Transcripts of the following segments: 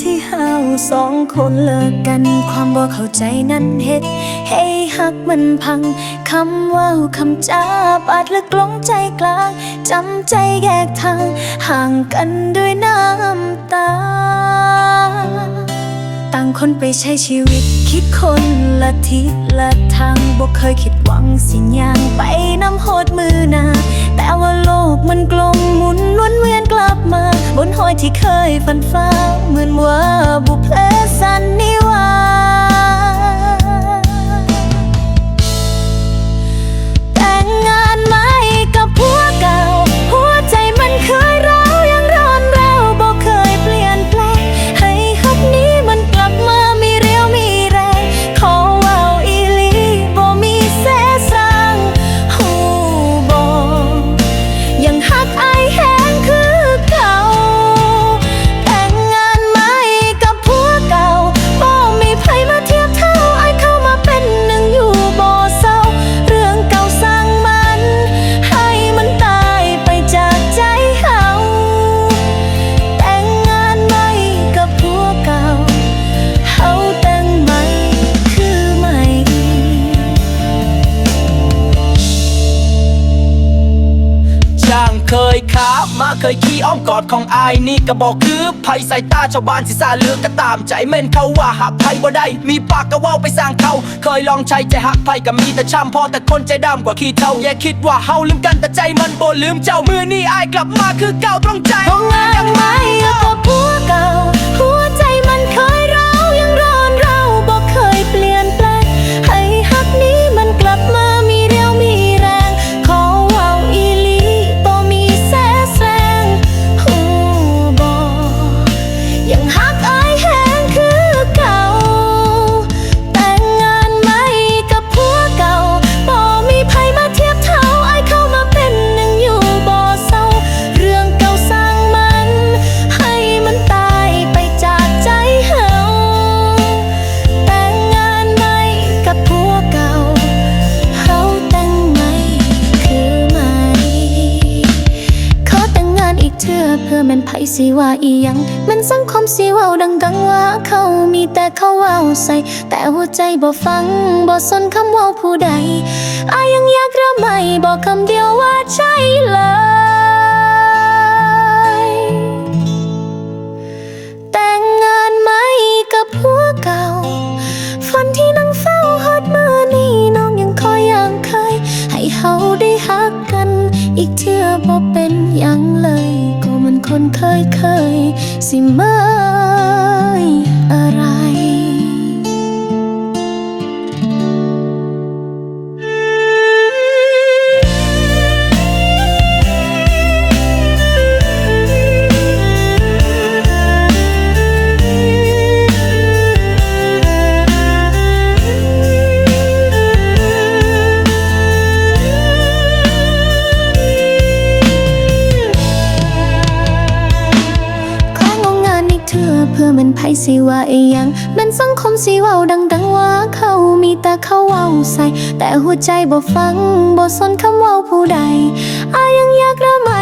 ที่เฮาสองคนเลิกกันความบ่เข้าใจนั้นเฮ็ดให้หักมันพังคำว่าคำจาบาดลึกลงใจกลางจำใจแยกทาง ห่างกันด้วยน้ำตา ต่างคนไปใช้ชีวิต คิดคนละทิศละทางบ่เคยคิดหวังสิยางไปน้ำโหดมือหนาแต่ ที่เคยฝันฟ้าเหมือนว่า เคยขามาเคยขี่อ้อมกอดของอายนี่ก็บอกคือภัยสายตาชาวบ้านสิซาเลือกก็ตามใจเม่นเขาว่าหักไผบ่ได้ มีปากก็เว้าไปสร้างเขาเคยลองใช้ใจหักไผก็มีแต่ช้ำพอแต่คนใจดำกว่าขี้เท่าอย่าคิดว่าเฮาลืมกันแต่ใจมันบ่ลืมเจ้ามือนี่อายกลับมาคือเก่าตรงใจเพราะงานไหมกับผั อเทื่อเพื่อแมันไผสิว่าอีหยังมันสังคมสิเว้าดังๆว่าเขามีแต่เขาเว้าใส่แต่หัวใจบ่ฟังบ่สนคำเว้าผู้ใดอายังอยากริ่มใหม่บอกคำเดียวว่าใช่เลยแต่งงานไหมกับผัวเก่าฝันที่นั่งเฝ้าฮอดมือนี่น้องยังคอยอย่างเคยให้เฮาได้ฮักกันอีกทื่ คนเคยเคยสิมา สิว่าอียังแมันสังคมสิเว้าดังๆว่าเขามีแต่เขาเว้าใส่ แต่หัวใจบ่ฟังบ่สนคำเว้าผู้ใดอายังอยากระไม่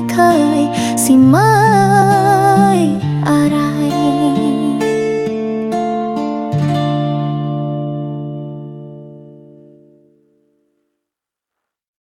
wake up.